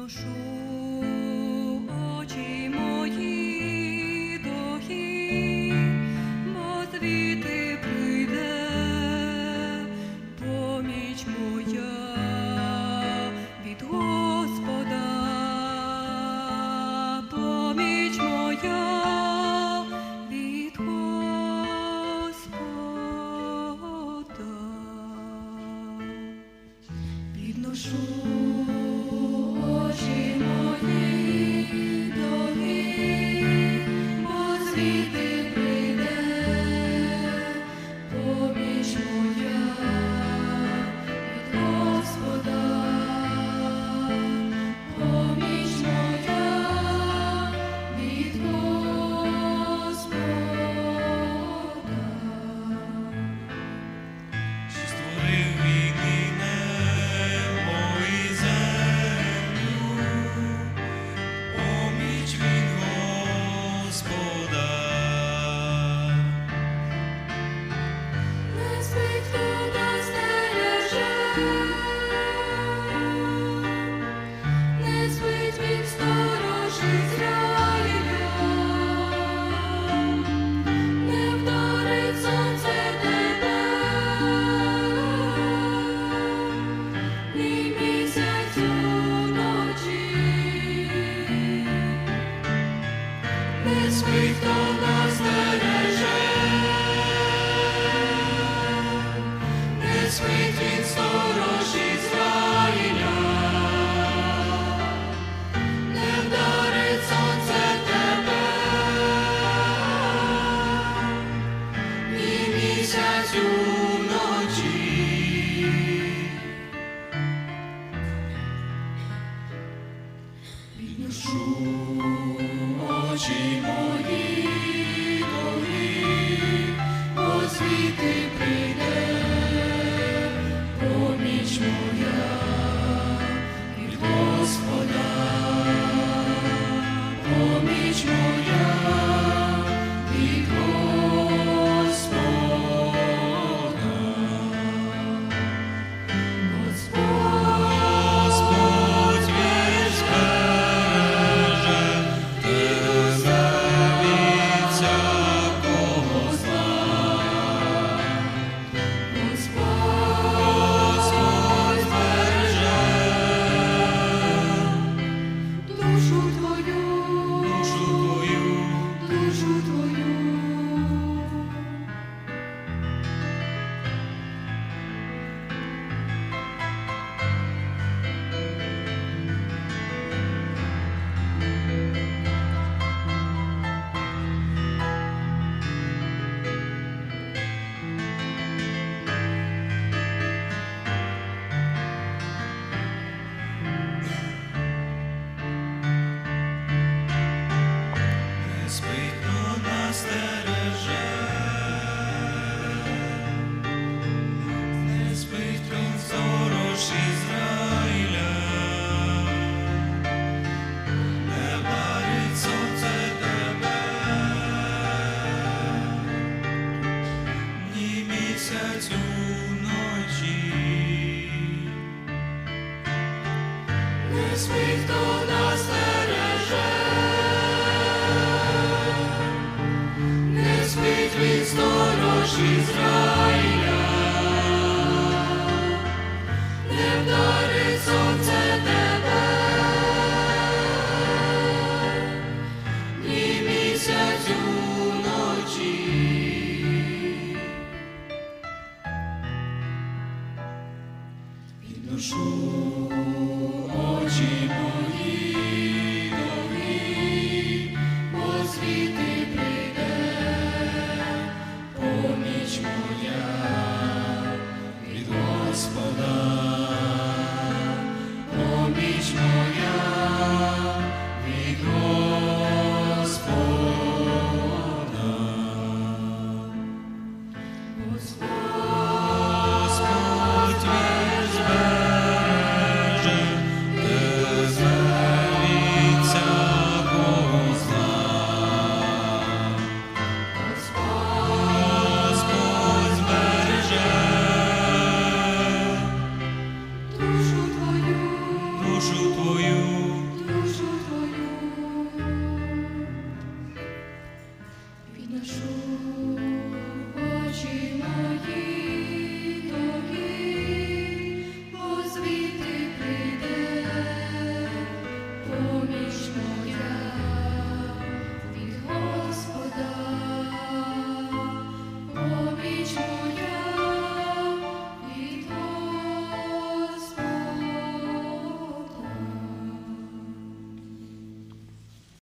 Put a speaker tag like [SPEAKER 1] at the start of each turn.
[SPEAKER 1] Підношу очі мої дохи, бо звідти прийде поміч моя від Господа, поміч моя від Господа. Let's break the law. місяць не спи, хто нас стереже, не спить від
[SPEAKER 2] зра.
[SPEAKER 1] onde junto
[SPEAKER 2] e o